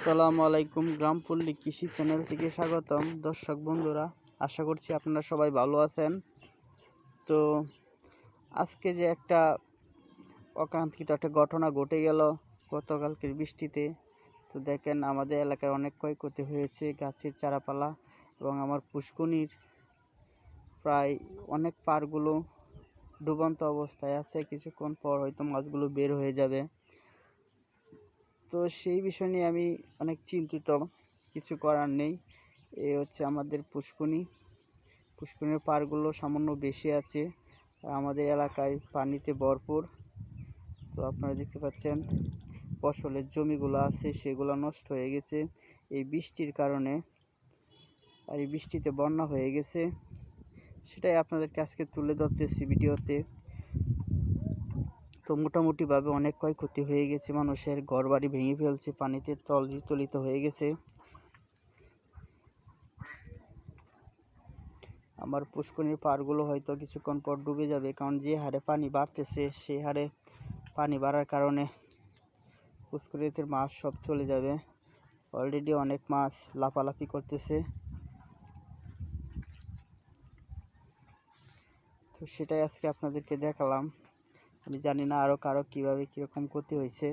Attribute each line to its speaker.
Speaker 1: আসসালামু আলাইকুম গ্রামপল্লী কৃষি চ্যানেল থেকে স্বাগতম। দর্শক বন্ধুরা, আশা করছি আপনারা সবাই ভালো আছেন। তো আজকে যে একটা অকাঙ্ক্ষিত একটা ঘটনা ঘটে গেল গতকালকের বৃষ্টিতে। তো দেখেন, আমাদের এলাকায় অনেক ক্ষয়ক্ষতি হয়েছে গাছের চারাপালা এবং আমার পুষ্কনির প্রায় অনেক পারগুলো ডুবন্ত অবস্থায় আছে। কিছুক্ষণ পর হয়তো মাছগুলো বের হয়ে যাবে। তো সেই বিষয় নিয়ে আমি অনেক চিন্তিত। কিছু করার নেই। এ হচ্ছে আমাদের পুষ্কনি পুষ্কনির পাড়গুলো সামান্য বেশি আছে। আমাদের এলাকায় পানিতে ভরপুর। তো আপনারা দেখতে পাচ্ছেন, ফসলের জমিগুলো আছে, সেগুলো নষ্ট হয়ে গেছে। এই বৃষ্টির কারণে আর এই বৃষ্টিতে বন্যা হয়ে গেছে। সেটাই আপনাদেরকে আজকে তুলে ধরতেছি ভিডিওতে। তো মোটামুটিভাবে অনেক ক্ষয়ক্ষতি হয়ে গেছে। মানুষের ঘরবাড়ি ভেঙে ফেলছে, পানিতে তল তলিত হয়ে গেছে। আমার পুষ্করিণীর পাড়গুলো হয়তো কিছুক্ষণ পর ডুবে যাবে, কারণ যে হারে পানি বাড়তেছে সেই হারে পানি বাড়ার কারণে পুষ্করিণীতে মাছ সব চলে যাবে। অলরেডি অনেক মাছ লাফালাফি করতেছে। তো সেটাই আজকে আপনাদেরকে দেখালাম। আমি জানি না আরও কারও কীভাবে কীরকম ক্ষতি হয়েছে।